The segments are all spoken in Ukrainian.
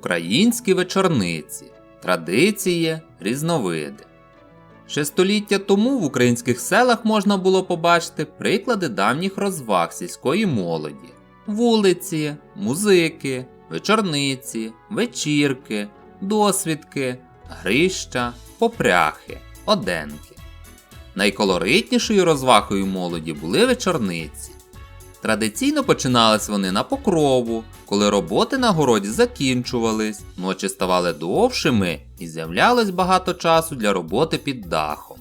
Українські вечорниці. Традиції, різновиди. Ще століття тому в українських селах можна було побачити приклади давніх розваг сільської молоді: вулиці, музики, вечорниці, вечірки, досвідки, грища, попряхи, оденки. Найколоритнішою розвагою молоді були вечорниці. Традиційно починались вони на покрову, коли роботи на городі закінчувались, ночі ставали довшими і з'являлось багато часу для роботи під дахом.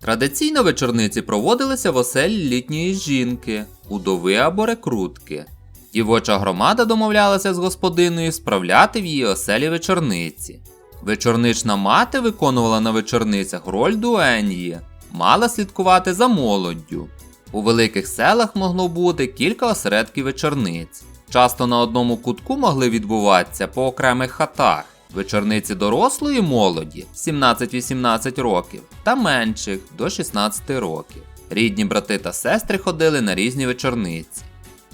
Традиційно вечорниці проводилися в оселі літньої жінки, удови або рекрутки. Дівоча громада домовлялася з господиною справляти в її оселі вечорниці. Вечорнична мати виконувала на вечорницях роль дуенії, мала слідкувати за молоддю. У великих селах могло бути кілька осередків вечорниць. Часто на одному кутку могли відбуватися по окремих хатах вечорниці дорослої молоді 17-18 років та менших до 16 років. Рідні брати та сестри ходили на різні вечорниці.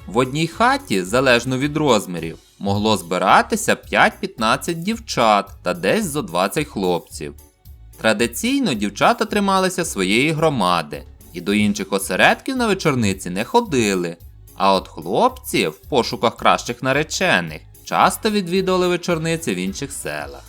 В одній хаті, залежно від розмірів, могло збиратися 5-15 дівчат та десь зо 20 хлопців. Традиційно дівчата трималися своєї громади і до інших осередків на вечорниці не ходили. А от хлопці в пошуках кращих наречених часто відвідували вечорниці в інших селах.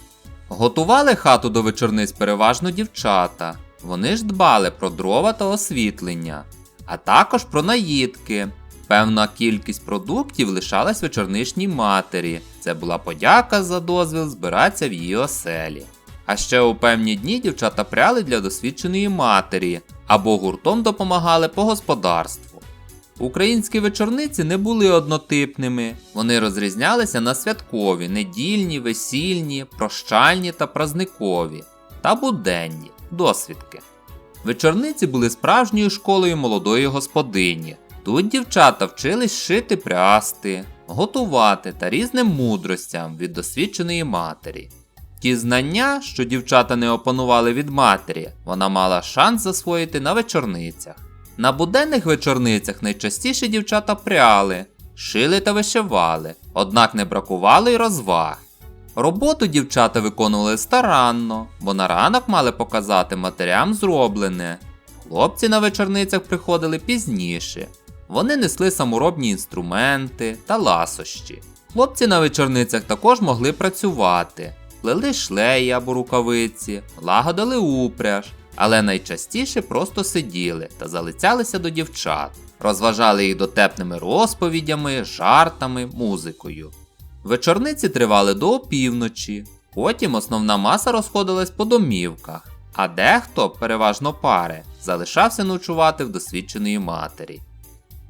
Готували хату до вечорниць переважно дівчата. Вони ж дбали про дрова та освітлення, а також про наїдки. Певна кількість продуктів лишалась вечорничній матері. Це була подяка за дозвіл збиратися в її оселі. А ще у певні дні дівчата пряли для досвідченої матері або гуртом допомагали по господарству. Українські вечорниці не були однотипними, вони розрізнялися на святкові, недільні, весільні, прощальні та празникові та буденні досвідки. Вечорниці були справжньою школою молодої господині. Тут дівчата вчились шити прясти, готувати та різним мудростям від досвідченої матері. Ті знання, що дівчата не опанували від матері, вона мала шанс засвоїти на вечорницях. На буденних вечорницях найчастіше дівчата пряли, шили та вишивали, однак не бракувало й розваг. Роботу дівчата виконували старанно, бо на ранок мали показати матерям зроблене. Хлопці на вечорницях приходили пізніше. Вони несли саморобні інструменти та ласощі. Хлопці на вечорницях також могли працювати, плели шлеї або рукавиці, лагодили упряж, але найчастіше просто сиділи та залицялися до дівчат, розважали їх дотепними розповідями, жартами, музикою. Вечорниці тривали до опівночі, потім основна маса розходилась по домівках, а дехто, переважно пари, залишався ночувати в досвідченої матері.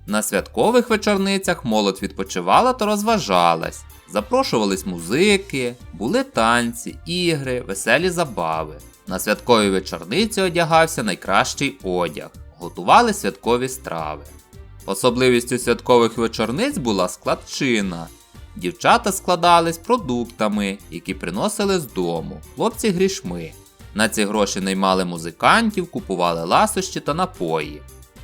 На святкових вечорницях молодь відпочивала та розважалась, запрошувались музики, були танці, ігри, веселі забави. На святковій вечорниці одягався найкращий одяг, готували святкові страви. Особливістю святкових вечорниць була складчина. Дівчата складались продуктами, які приносили з дому, хлопці грішми. На ці гроші наймали музикантів, купували ласощі та напої.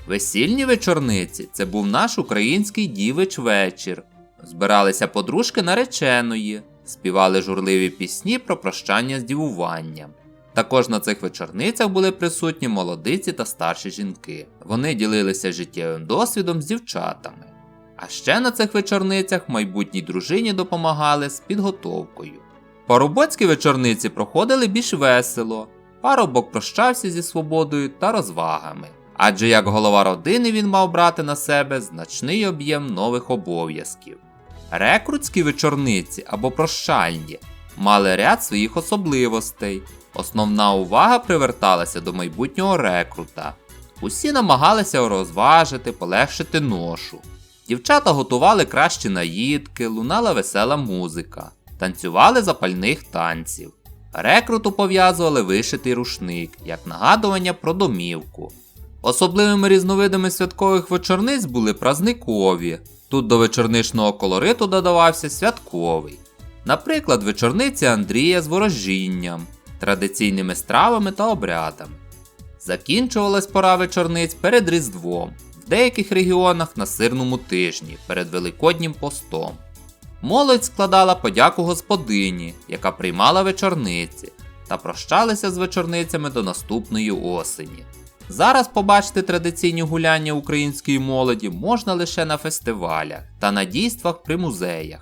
Весільні вечорниці це був наш український дівич вечір. Збиралися подружки нареченої, співали журливі пісні про прощання з дівуванням. Також на цих вечорницях були присутні молодиці та старші жінки. Вони ділилися життєвим досвідом з дівчатами. А ще на цих вечорницях майбутній дружині допомагали з підготовкою. Парубоцькі вечорниці проходили більш весело, парубок прощався зі свободою та розвагами. Адже як голова родини він мав брати на себе значний об'єм нових обов'язків. Рекрутські вечорниці або прощальні мали ряд своїх особливостей. Основна увага приверталася до майбутнього рекрута. Усі намагалися розважити, полегшити ношу. Дівчата готували кращі наїдки, лунала весела музика, танцювали запальних танців. Рекруту пов'язували вишитий рушник, як нагадування про домівку. Особливими різновидами святкових вечорниць були празникові. Тут до вечорничного колориту додавався святковий. Наприклад, вечорниця Андрія з ворожінням, традиційними стравами та обрядами. Закінчувалась пора вечорниць перед Різдвом, в деяких регіонах на сирному тижні перед Великоднім постом. Молодь складала подяку господині, яка приймала вечорниці, та прощалися з вечорницями до наступної осені. Зараз побачити традиційні гуляння української молоді можна лише на фестивалях та на дійствах при музеях.